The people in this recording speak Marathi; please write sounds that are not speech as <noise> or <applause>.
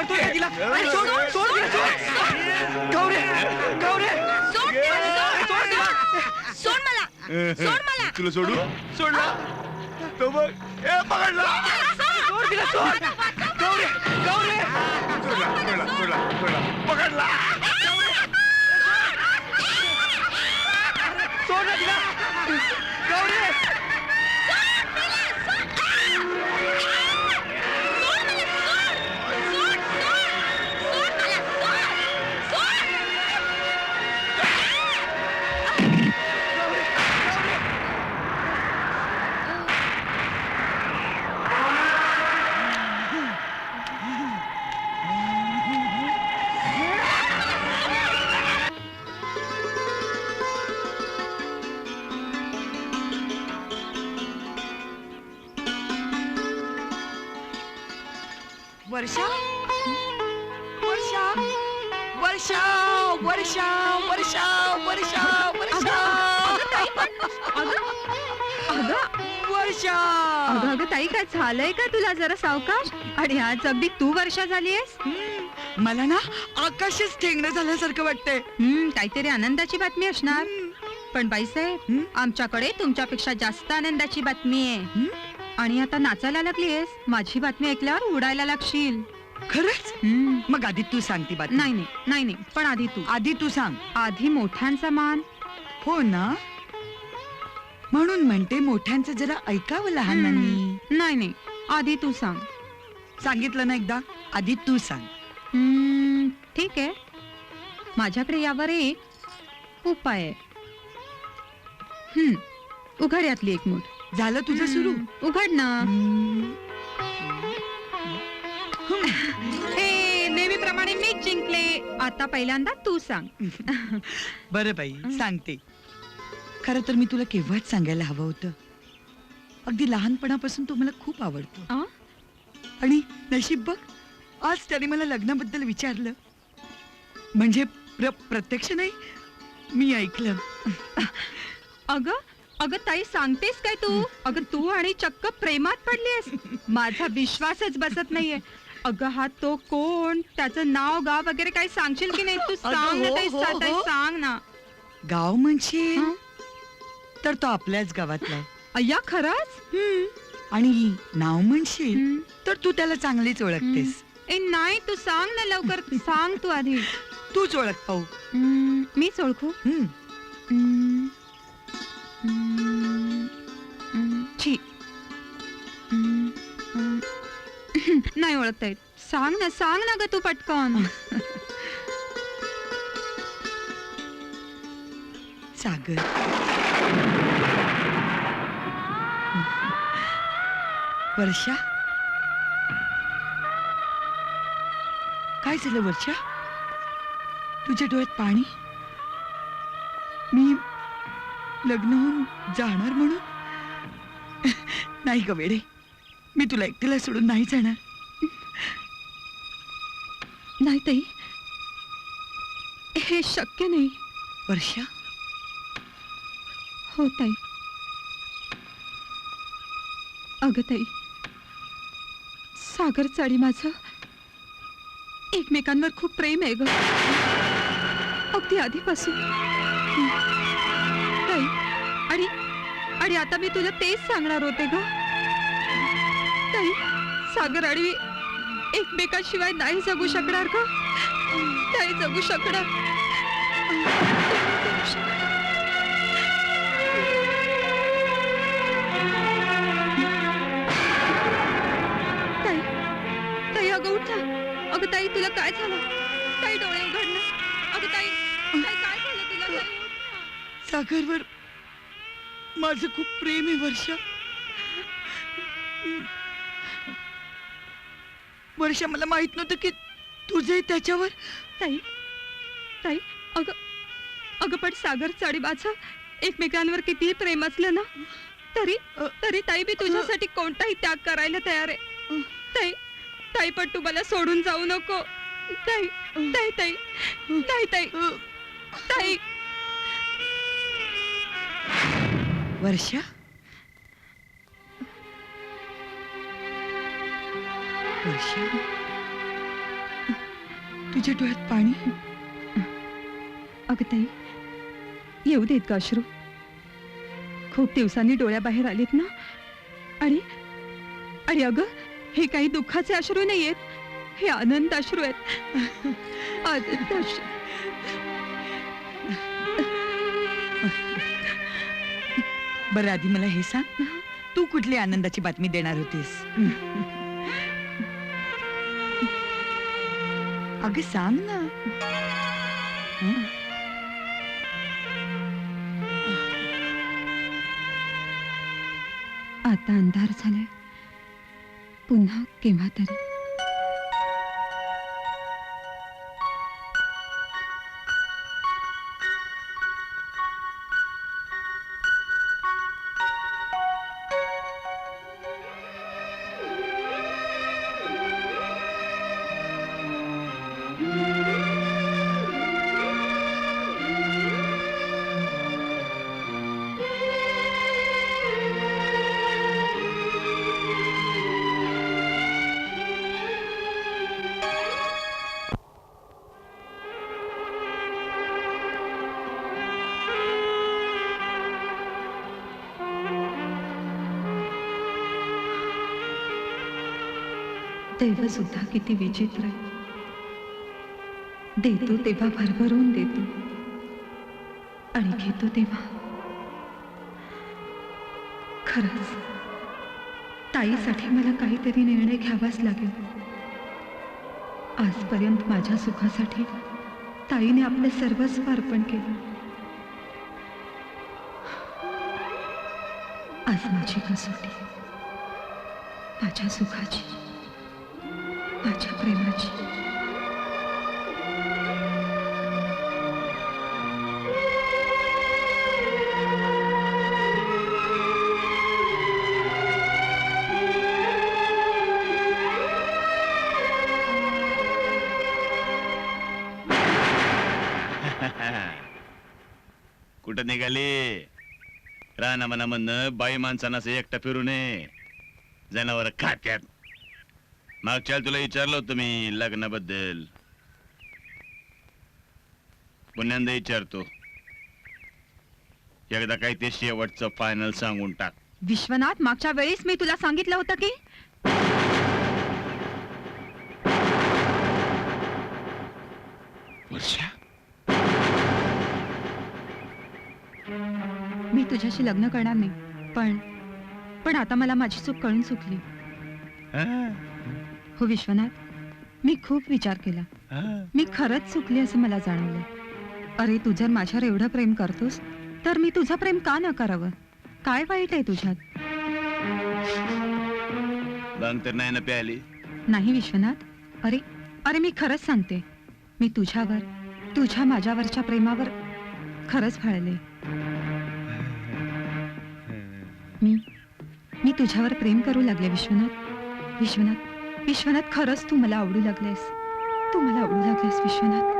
करतोय. का तिला अरे सोड सोड तिला, सोड गौरे गौरे. सोड ए, सोड सोड तिला. सोड मला. सोड मला. तुला सोडू? सोडला. तो बघ. ए पकडला. सोड तिला सोड. गौरे गौरे. सोडला सोडला सोडला सोडला. पकडला. सोड ना तिला. वर्षा वर्षा वर्षा वर्षा वर्षा वर्षा वर्षा अगं वर्षा अगं अगं ताई काय झालंय का तुला जरा सावकाश आणि आज अगदी तू वर्षा झालीयस? हम्म, मला ना आकाशच ठेंगणं झाल्यासारखं वाटतंय. हम्म काहीतरी आनंदाची बातमी असणार. पण बाईसाहेब हं? आमच्याकडे तुमच्यापेक्षा जास्त आनंदाची बातमी आहे. हं? आणि आता नाचायला लागलीयस? माझी बातमी ऐकल्यावर उडायला लागशील. खरंच. मग आधी तू सांग ती बातमी. नाही नाही नाही नाही. पण आधी तू. आधी तू सांग. आधी मोठ्यांचा मान. हो ना? म्हणून म्हणते मोठ्यांचं जरा ऐकावं लहानांनी. नाही नाही. आधी तू सांग. सांगितलं ना एकदा? आधी तू सांग. हं, ठीक आहे. माझ्याकडे यावर एक उपाय आहे. उघड यातली एक मूठ. झालं तुझं सुरू? उघड ना. आता पहिल्यांदा तू सांग. <laughs> बरं बाई सांगते. खरं तर मी तुला केव्हाच सांगायला हवं होतं. अगदी लहानपणापासून तू मला खूप आवडतो. आ? आणि नशीब बघ आज त्याने मला लग्नाबद्दल विचारलं. म्हणजे प्र प्रत्यक्ष नाही मी ऐकलं. <laughs> अगं अगं ताई सांगतेस काय तू? अगं तू आणि चक्क प्रेमात पडलीस माझा विश्वासच बसत नाहीये. अगं हा तो कोण? त्याचं नाव गाव वगैरे काही सांगशील की नाही? तू सांग ना हो, ताई, हो, सा- ताई, हो. सांग ना. गाव म्हणजे हं? तर तो आपल्याच गावातला आहे. अय्या खरंच? हं, आणि नाव म्हणशील. तर तू त्याला चांगलीच ओळखतेस. ए नाही तू सांग ना लवकर. सांग तू आधी. तूच ओळख पाहू. हं, मीच ओळखू? हं. हं, हं, हं, छी. हं, हं. <laughs> नाही ओळखता येत. सांग ना सांग ना ग तू पटकन. <laughs> सागर. <laughs> वर्षा? काय झालं वर्षा? तुझ्या डोळ्यात पाणी? मी लग्न होऊन जाणार म्हणून? नाही ग वेडे. मी तुला एकटीला सोडून नाही जाणार. नाही ताई. हे शक्य नाही. वर्षा? हो ताई. अगं ताई सागर चाळी माझं एकमेकांवर खूप प्रेम आहे ग. अगदी आधीपासून. ताई आणि आणि आता मी तुला तेच सांगणार होते ग. ताई सागर आणि एकमेकाशिवाय एकमेकांशिवाय नाही जगू शकणार का? नाही जगू शकणार. ताई ताई अगं उठ अगं ताई तुला काय झालं? ताई डोळे उघडलं अगं ताई ताई काय झालं तुला? ताई, उठ ना. सागरवर माझं खूप प्रेम आहे वर्षा. वर्षा मला माहीत नव्हतं की तुझे त्याच्यावर. ताई ताई अगं अगं पण सागर साडीबाचं एकमेकांवर कितीही प्रेम असलं ना तरी तरी ताई मी तुझ्यासाठी कोणताही त्याग करायला तयार आहे. ताई ताई पण तू मला सोडून जाऊ नको. ताई ताई ताई ताई ताई ताई. वर्षा? तुझ्या डोळ्यात पाणी? अगं ताई येऊ देत का अश्रू. खूप दिवसांनी डोळ्याबाहेर आलेत ना? आणि आणि अगं हे काही दुःखाचे अश्रू नाही आहेत हे आनंद अश्रू आहेत. आनंद अश्रू. बरं आधी मला हे सांग. तू कुठली आनंदाची बातमी देणार होतीस? अगं सांग ना. हं? आता अंधार झालाय. पुन्हा केव्हा तरी. देव सुद्धा किती विचित्र आहे. देतो तेव्हा भरभरून देतो. आणि घेतो तेव्हा. खरंच ताईसाठी मला काहीतरी निर्णय घ्यावाच लागेल. आजपर्यंत माझ्या सुखासाठी ताईने आपले सर्वस्व अर्पण केलं. आज माझी कसोटी. माझ्या सुखाची. माझ्या प्रेमाची <laughs> कुठं निघाली? राणा मना म्हणणं बाई माणसांना एकटा फिरू नये जनावर खात्यात. मागच्या तुला विचारलं होतं मी लग्नाबद्दल. पुण्यांदा विचारतो. एकदा काही ते शेवटचं फायनल सांगून टाक. विश्वनाथ मागच्या वेळेस मी तुला सांगितलं होतं की? वर्षा मी तुझ्याशी लग्न करणार नाही पण पण आता मला माझी चूक कळून चुकली. हा, हो विश्वनाथ. मी खूप विचार केला. मी खरंच चुकली असं मला जाणवलं. अरे तू जर माझ्यावर एवढं प्रेम करतोस? तर मी तुझं प्रेम का न करावं काय वाईट आहे तुझ्यात? तर नाही ना नाही विश्वनाथ. अरे अरे मी खरंच सांगते. मी तुझ्यावर तुझ्या माझ्यावरच्या प्रेमावर खरंच फळले. मी मी तुझ्यावर प्रेम करू लागले विश्वनाथ. विश्वनाथ विश्वनाथ खरंच तू मला आवडू लागलेस. तू मला आवडू लागलेस विश्वनाथ.